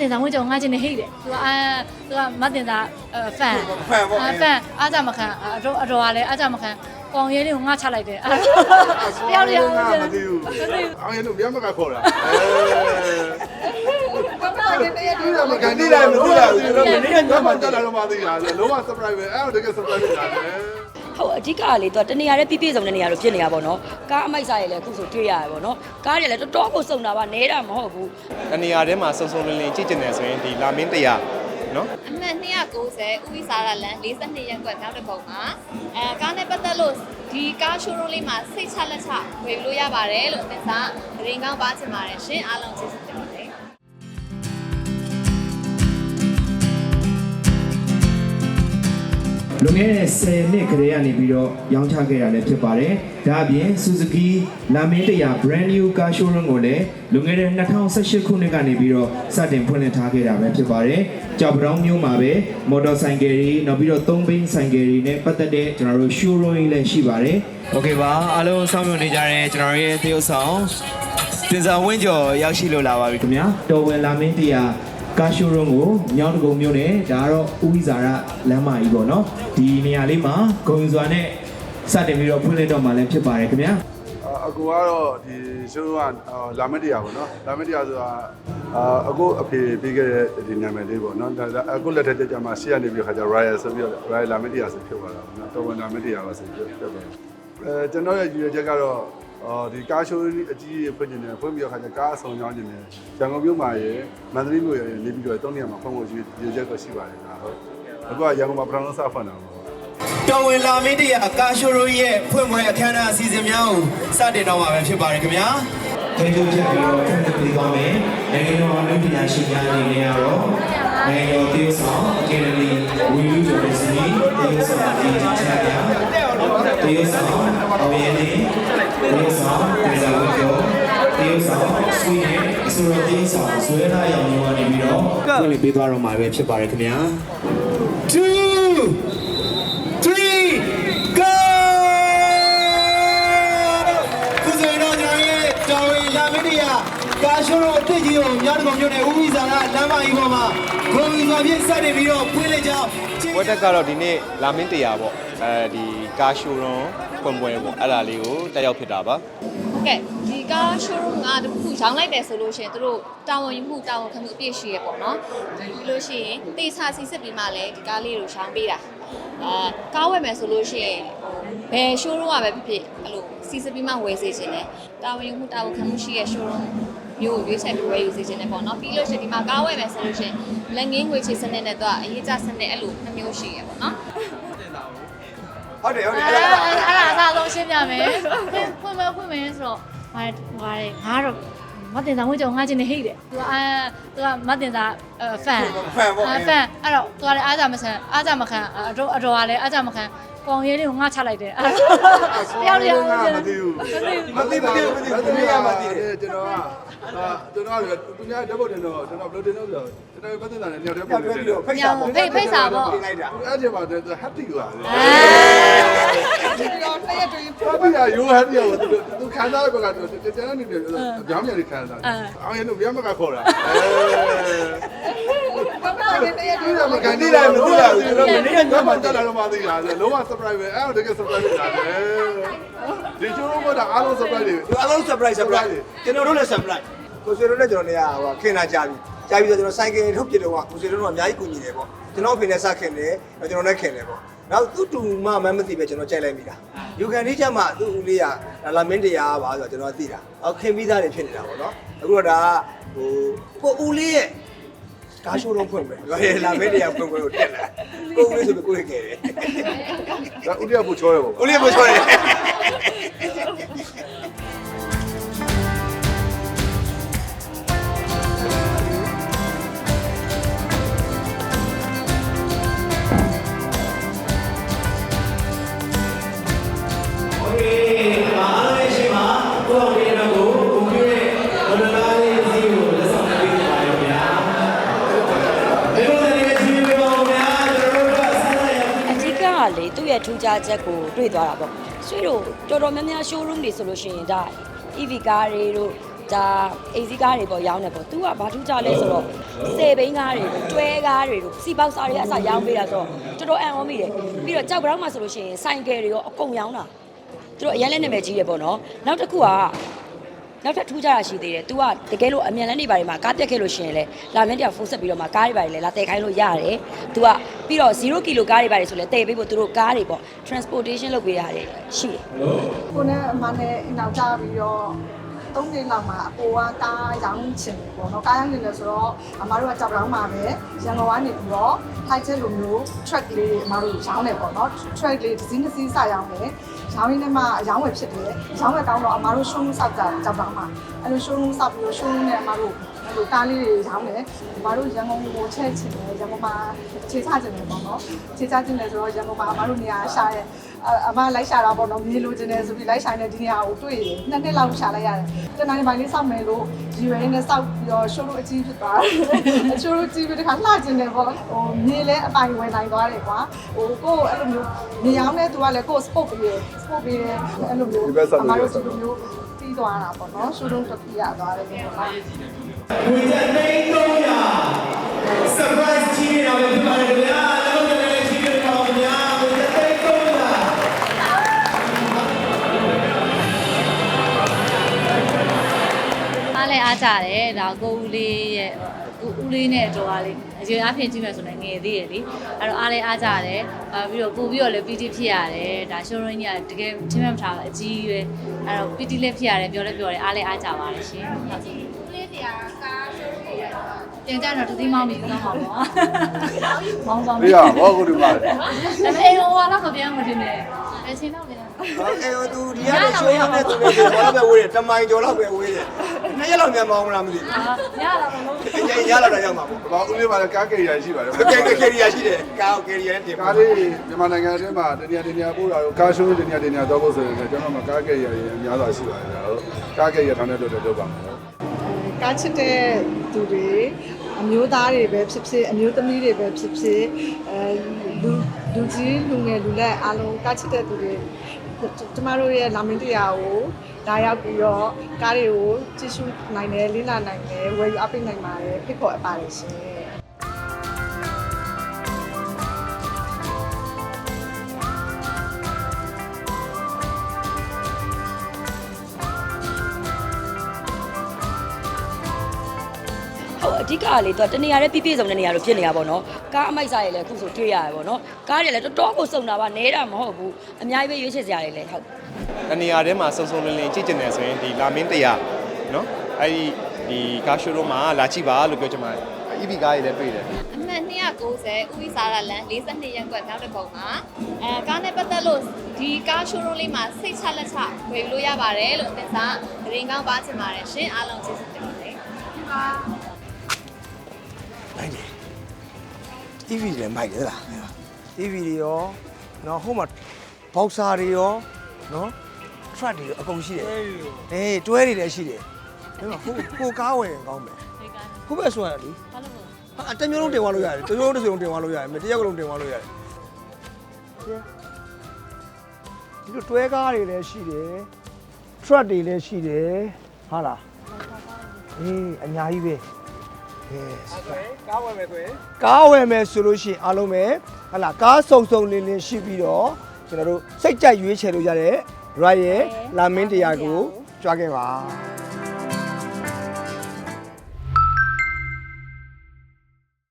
တင်သားဝင်းကျော်ငါချင်းနေဟိတ်တယ်သူကအာသူကမတင်သားဖန်ဖန်ပေါ့ဖန်အားကြမခံအတော်အတော်ကလည်းအားကြမခံကောင်ရဲလေးကိုငါချလိုက်တယ်အဲ့တယောက်တယောက်မသိဘူးအောင်ရလို့ပြန်မကခေါ်တာအဲဒီကမကန်ဒီတိုင်းမသိတာဘူးကျွန်တော်မနေ့ကမှတက်လာတော့မသိတာလုံးဝ surprise ပဲအဲ့တော့တကယ် surprise ဖြစ်တာလေ ဟုတ်အဓိကကလေသူကတနေရာတဲ့ပြည့်ပြည့်စုံတဲ့နေရာလိုဖြစ်နေတာပေါ့နော်ကားအမိုက်စားရည်လည်းအခုဆိုတွေ့ရတယ်ပေါ့နော်ကားတွေလည်းတော်တော်ကိုစုံတာပါနဲတာမဟုတ်ဘူးတနေရာထဲမှာစုံစုံလင်လင်ကြည့်ကျင်တယ်ဆိုရင်ဒီလာမင်းတရားနော်အမှတ်290ဥပိစာရလန်42ရက်ကွက်နောက်တစ်ပုံမှာအဲကားနဲ့ပတ်သက်လို့ဒီကားရှိုးရုံးလေးမှာစိတ်ချလက်ချဝယ်လို့ရပါတယ်လို့အသင်စားရင်ကောင်းပါချင်ပါတယ်ရှင်အားလုံးကျေးဇူးတင်ပါတယ် လွန်ခဲ့တဲ့10နှစ်ကလေးကနေပြီးတော့ရောင်းချခဲ့တာလည်းဖြစ်ပါတယ်။ဒါအပြင် Suzuki Lamintia Brand New Car Showroom ကိုလည်းလွန်ခဲ့တဲ့2018ခုနှစ်ကနေပြီးတော့စတင်ဖွင့်လှစ်ထားခဲ့တာပဲဖြစ်ပါတယ်။ကြောက်ပရောင်းမျိုးမှာပဲ Motorcycle တွေနောက်ပြီးတော့3ဘီး Cycle တွေနဲ့ပတ်သက်တဲ့ကျွန်တော်တို့ Showroom တွေလည်းရှိပါတယ်။ Okay ပါအားလုံးဆောင်မြင်နေကြတဲ့ကျွန်တော်ရဲ့သရုပ်ဆောင်တင်ဆောင်ဝင်းကျော်ရောက်ရှိလို့လာပါပြီခင်ဗျာ။တော်ဝင်လာမင်းတရား ကာရှိုရုံးကိုမြောင်းတကုံမြို့နယ်ဒါကတော့ဥဝိဇာရလမ်းမကြီးပေါ့နော်ဒီနေရာလေးမှာဂုံစွာနဲ့စတင်ပြီးတော့ဖွင့်လှစ်တော့မှလည်းဖြစ်ပါတယ်ခင်ဗျာအကူကတော့ဒီရှိုးကလာမတရားပေါ့နော်လာမတရားဆိုတာအာအကူအဖေပြီးခဲ့တဲ့ဒီနာမည်လေးပေါ့နော်ဒါအကူလက်ထက်ကျမှရှေ့ကနေပြီးခါကျ Royal ဆိုပြီးတော့ Royal လာမတရားဆိုဖြစ်သွားတာပေါ့နော်တော်ဝင်လာမတရားပါဆိုပြီးဖြစ်သွားတယ်အဲကျွန်တော်ရဲ့ရည်ရွယ်ချက်ကတော့ အော်ဒီကားရှိုးအကြီးကြီးဖွင့်နေတယ်ဖွင့်ပြီးတော့ခါကျကားအဆောင်ကြောင်းနေတယ်ရန်ကုန်မြို့မှာရယ်မန္တလေးမြို့ရယ်နေပြီးတော့တုံးနေရာမှာဖွင့်ဖို့ရည်ရွယ်ချက်ก็ရှိပါတယ်ဒါဟုတ်အခုကရန်ကုန်မှာပထမဆုံးစဖွင့်တာပေါ့တော်ဝင်လာမင်းတရားကာရှိုရိုရဲ့ဖွင့်ပွဲအခမ်းအနားအစီအစဉ်များကိုစတင်တော့မှာပဲဖြစ်ပါတယ်ခင်ဗျာထိန်းချုပ်ချက်ပြီးတော့ဖွင့်လှစ်ပေးသွားမယ်နိုင်ငံတော်အမှုပညာရှင်များအနေနဲ့ကတော့နိုင်ငံတော်တည်ဆောင်အကယ်ဒမီဝီလူဂျိုနယ်စီတည်ဆောင်ဒီချာပြတည်ဆောင်အောင်ရည်နေ တည်ဆောင်ပြည်သာဝတ်ကျော်တည်ဆောင်ဆွေးနေအစိုးရတည်ဆောင်ဆွဲထားရောင်မျိုးကနေပြီးတော့ဖွင့်လှစ်ပေးသွားတော့မှာပဲဖြစ်ပါတယ်ခင်ဗျာ2 3 go ခုဆိုရင်တော့ကျွန်တော်ရဲ့တော်ဝင်လာမင်းတရားကာရှိုရိုအစ်စ်ကြီးကိုမြောက်တော်မြို့နယ်ဦးဝိဇာကလမ်းမကြီးပေါ်မှာဂုံကြီးစွာဖြင့်စတင်ပြီးတော့ဖွင့်လိုက်ကြောင်းဝက်တက်ကတော့ဒီနေ့လာမင်းတရားပေါ့အဲဒီကားရှိုးရုံး ဖွင့်ပွဲပေါ့အဲ့ဒါလေးကိုတက်ရောက်ဖြစ်တာပါဟုတ်ကဲ့ဒီကား showroom ကတခုရောင်းလိုက်တယ်ဆိုလို့ရှိရင်တို့တာဝန်ယူမှုတာဝန်ခံမှုအပြည့်ရှိရပေါ့နော်ပြီးလို့ရှိရင်တေချာစီစစ်ပြီးမှလည်းဒီကားလေးကိုရောင်းပေးတာအာကားဝယ်မယ်ဆိုလို့ရှိရင်ဘယ် showroom ကပဲဖြစ်ဖြစ်အဲ့လိုစီစစ်ပြီးမှဝယ်စေချင်တယ်တာဝန်ယူမှုတာဝန်ခံမှုရှိရဲ့ showroom မျိုးကိုရွေးချယ်ပြီးဝယ်ယူစေချင်တယ်ပေါ့နော်ပြီးလို့ရှိရင်ဒီမှာကားဝယ်မယ်ဆိုလို့ရှိရင်လက်ငင်းငွေချေစနစ်နဲ့တော့အရေးကြစနစ်အဲ့လိုနှမျိုးရှိရပေါ့နော် ဟုတ်တယ်ဟုတ်တယ်အဲ့အဲ့ဒါဒါအဲ့ဒါအစားဆုံးရှင်းပြမယ်ဖွင့်ဖွင့်မယ်ဖွင့်မယ်ဆိုတော့ဟာဟာလေငါတော့မတင်သားဝင်းကျော်ငါချင်းနေဟိတ်တယ်သူကအာသူကမတင်သားဖန်ဖန်ပေါ့ဖန်အဲ့တော့သူကလည်းအားကြမဆန်အားကြမခံအတော်အတော်ကလည်းအားကြမခံကောင်ရဲလေးကိုငါချလိုက်တယ်အဲ့တယောက်တယောက်မသိဘူးမသိဘူးမသိဘူးမသိဘူးကျွန်တော်ကကျွန်တော်က ကျွန်တော်ကသူများဓာတ်ပုံတင်တော့ကျွန်တော်ဘယ်လိုတင်လို့ဆိုတော့ကျွန်တော်ပတ်သက်တာလည်းညောင်တဲ့ပုံတင်တယ်ဖိတ်စာဖိတ်ဖိတ်စာပေါ့အဲ့ဒီမှာ happy ကအဲဘာပြရရိုး happy ကိုသူသူခံစားရဘကတော့ကျွန်တော်နေတယ်ကြောင်းမြန်လေးခံစားအောင်ရလို့ပြန်မကခေါ်တာဒီက မကန်ဒီတိုင်းမသိတာဘူးကျွန်တော်မနေ့ကမှတက်လာတော့မသိတာလုံးဝ surprise ပဲအဲ့တော့တကယ် surprise ဖြစ်တာလေဒီချိုးတော့အားလုံး surprise တွေအားလုံး surprise surprise ကျွန်တော်တို့လည်း surprise ကိုဆွေတို့နဲ့ကျွန်တော်နေရဟိုခင်လာကြပြီကြပြီဆိုကျွန်တော်ဆိုင်ကယ်ထုတ်ပြတော့ကိုဆွေတို့ကအများကြီးကူညီတယ်ပေါ့ကျွန်တော်အဖေနဲ့စခင်တယ်ကျွန်တော်နဲ့ခင်တယ်ပေါ့နောက်သူ့တူမမမ်းမသိပဲကျွန်တော်ကြိုက်လိုက်မိတာယူကန်လေးချက်မှသူ့ဦးလေးကလာမင်းတရားပါဆိုတော့ကျွန်တော်သိတာအော်ခင်ပြီးသားတွေဖြစ်နေတာပေါ့နော်အခုတော့ဒါဟိုကိုဦးလေးရဲ့ ကားရှိုးတော့ဖွင့်မယ်လာမင်းတရားဖွင့်ပွဲကိုတက်လာကိုဦးလေးဆိုပြီးကိုယ်ခဲ့တယ်ဒါဥဒိယဘူချောရပေါ့ဦးလေးကိုချောတ ရဲ့ထူးခြားချက်ကိုတွေ့သွားတာပေါ့ဆွေတို့တော်တော်များများ showroom တွေဆိုလို့ရှိရင်ဒါ EV ကားတွေတို့ဒါအေးစီကားတွေပေါ့ရောင်းတယ်ပေါ့ तू ကဘာထူးကြလဲဆိုတော့စေဘိန်းကားတွေတွဲကားတွေတို့စီပေါက်စားတွေအစရောင်းပေးတာဆိုတော့တော်တော်အံ့ဩမိတယ်ပြီးတော့ကြောက်ကြောက်မှဆိုလို့ရှိရင်ဆိုင်ကယ်တွေရောအကုန်ရောင်းတာသူတို့အရင်လည်းနာမည်ကြီးရပေါ့နော်နောက်တစ်ခုက နောက်ထပ်ထူးခြားတာရှိသေးတယ်။ तू ကတကယ်လို့အမြန်လန်းနေပါတယ်မှာကားတက်ခဲ့လို့ရှိရင်လေလာမင်းတရားဖုန်းဆက်ပြီးတော့မှကားတွေပါတယ်လေလာတည်ခိုင်းလို့ရတယ်။ तू ကပြီးတော့0ကီလိုကားတွေပါတယ်ဆိုလဲတည်ပေးဖို့သူတို့ကားတွေပေါ့ transportation လုပ်ပေးရတယ်ရှိတယ်ကိုနဲ့အမနဲ့နောက်ကြပြီးတော့ သုံးနှစ်လောက်မှာအပေါ်ကကားရောင်းချင်တယ်ပေါ့နော်ကားရောင်းနေတယ်ဆိုတော့အမတို့ကကြောက်တောင်းမှာပဲရန်ကုန်ကနေပြီးတော့ high tech လိုမျိုး track လေးတွေအမတို့ရောင်းတယ်ပေါ့နော် track လေးတစ်စီးတစ်စီးစရောင်းတယ်ရောင်းရင်းနဲ့မှအရောင်းဝယ်ဖြစ်တယ်ရောင်းဝယ်ကောင်းတော့အမတို့ showroom ဆောက်ကြကြောက်တောင်းမှာအဲ့လို showroom ဆောက်ပြီးတော့ showroom နဲ့အမတို့အဲ့လိုကားလေးတွေရောင်းတယ်အမတို့ရန်ကုန်ကိုချက်ချင်တယ်ရန်ကုန်မှာခြေချချင်တယ်ပေါ့နော်ခြေချချင်တယ်ဆိုတော့ရန်ကုန်မှာအမတို့နေရာရှာရဲ အမလိုက်ရှာတာပေါ့နော်မြေလိုချင်တယ်ဆိုပြီးလိုက်ရှာနေဒီနေရာကိုတွေ့ရင်နှစ်နှစ်လောက်ရှာလိုက်ရတယ်တနင်္လာနေ့ပိုင်းလေးစောင့်မယ်လို့ရည်ရွယ်ရင်းနဲ့စောင့်ပြီးတော့ရှိုးလို့အကြီးဖြစ်သွားတယ်ရှိုးလို့ကြီးပြီးတခါလှချင်တယ်ပေါ့ဟိုမြေလဲအပိုင်ဝင်နိုင်သွားတယ်ကွာဟိုကိုယ့်အဲ့လိုမျိုးမြေအောင်တဲ့သူကလည်းကိုယ့် sport ပြီးရ sport ပြီးရအဲ့လိုမျိုးအမတို့ဒီလိုမျိုးပြီးသွားတာပေါ့နော်ရှိုးလို့တစ်ပြရသွားတယ်ပေါ့နော်ဝင်တဲ့သိန်း300 surprise ကြီးနေတာပဲဖြစ်ပါတယ်ခင်ဗျာ လည်းအားကြတယ်ဒါကိုဦးလေးရဲ့ကိုဦးလေးနဲ့တော်အားလေးအရွယ်အဖြစ်ကြည့်မယ်ဆိုရင်ငယ်သေးရလေအဲ့တော့အားလည်းအားကြတယ်အဲပြီးတော့ပို့ပြီးတော့လည်း PT ဖြစ်ရတယ်ဒါ showroom ကြီးကတကယ်ချင်းမှမထားအကြီးပဲအဲ့တော့ PT လည်းဖြစ်ရတယ်ပြောလည်းပြောတယ်အားလည်းအားကြပါတယ်ရှင်ဟုတ်ကဲ့လေးတရားကား showroom ပြန်ကြတော့တတိမောင်းပြီးသွားမှာပေါ့မောင်းဆောင်ပြရဘောကုဒီမှာဒါပေမဲ့ဟိုကတော့မပြန်မထင်နဲ့ အချင်းတော့ပြန်အဲဟိုသူဒီကနေရှိုးရတဲ့သူတွေဘောတော့ပဲဝေးတယ်တမိုင်ကျော်လောက်ပဲဝေးတယ်နှစ်ရက်လောက်မြန်မအောင်လားမသိအာညလာတော့လုံးဘူးညညလောက်တော့ရောက်မှာပေါ့ဘာဦးလေးပါလဲကားကယ်ရီယာရှိပါတယ်ကဲကဲကယ်ရီယာရှိတယ်ကားကယ်ရီယာနဲ့တင်ကားလေးမြန်မာနိုင်ငံအတွင်းမှာတနေရာတနေရာပို့တာတော့ကားရှိုးတနေရာတနေရာတော့ဖို့ဆိုရင်ကျွန်တော်မှကားကယ်ရီယာတွေအများစွာရှိပါတယ်ဟုတ်ကားကယ်ရီယာထောင်းတဲ့တို့တော့လုပ်ပါမယ်ကားချစ်တဲ့သူတွေ အမျိုးသားတွေပဲဖြစ်ဖြစ်အမျိုးသမီးတွေပဲဖြစ်ဖြစ်အဲလူလူကြီးလူငယ်လူလက်အားလုံးကားချစ်တဲ့သူတွေကျမတို့ရဲ့လာမင်းတရားကိုလာရောက်ပြီးတော့ကားတွေကိုကြည့်ရှုနိုင်တယ်လေ့လာနိုင်တယ်ဝယ်ယူအပိတ်နိုင်ပါတယ်ဖိတ်ခေါ်အပ်ပါတယ်ရှင် အဓိကကလေတော့တနေရာတဲ့ပြည့်ပြည့်စုံတဲ့နေရာလိုဖြစ်နေတာပေါ့နော်ကားအမိုက်စားရည်လည်းအခုဆိုတွေ့ရတယ်ပေါ့နော်ကားတွေလည်းတော်တော်ကိုစုံတာပါနဲတာမဟုတ်ဘူးအများကြီးပဲရွေးချယ်စရာတွေလည်းဟုတ်တနေရာထဲမှာစုံစုံလင်လင်ကြည့်ကျင်တယ်ဆိုရင်ဒီလာမင်းတရားနော်အဲ့ဒီဒီကားရှိုးတော့မှာလာကြည့်ပါလို့ပြောချင်ပါတယ် EV ကားကြီးလည်းတွေ့တယ်အမှတ်290ဦးဝိစာရလန်42ရပ်ကွက်နောက်တစ်ပုံမှာအဲကားနဲ့ပတ်သက်လို့ဒီကား showroom လေးမှာစိတ်ချလက်ချဝယ်လို့ရပါတယ်လို့အသင်စားရင်ကောင်းပါချင်ပါတယ်ရှင်အားလုံးကျေးဇူးတင်ပါတယ် မိုက်တယ် TV တွေမိုက်တယ်လား TV တွေရောနော်ဟိုမှာဘောက်ဆာတွေရောနော် truck တွေရောအကုန်ရှိတယ်အေးတွဲတွေလည်းရှိတယ်ဒါပေမဲ့ဟိုဟိုကားဝယ်ရင်ကောင်းမယ်ခုပဲဆိုရလေဘာလို့လဲဟာတစ်မျိုးလုံးတင်သွားလို့ရတယ်တစ်မျိုးလုံးတစ်စုံတင်သွားလို့ရတယ်မတစ်ယောက်လုံးတင်သွားလို့ရတယ်ဒီလိုတွဲကားတွေလည်းရှိတယ် truck တွေလည်းရှိတယ်ဟာလားအေးအများကြီးပဲ yes ကားဝယ်မယ်ဆိုရင်ကားဝယ်မယ်ဆိုလို့ရှိရင်အားလုံးပဲဟာလားကားစုံစုံလင်းလင်းရှိပြီးတော့ကျွန်တော်တို့စိတ်ကြိုက်ရွေးချယ်လို့ရတဲ့ right ရဲ့လာမင်းတရားကိုကြွားခဲ့ပါ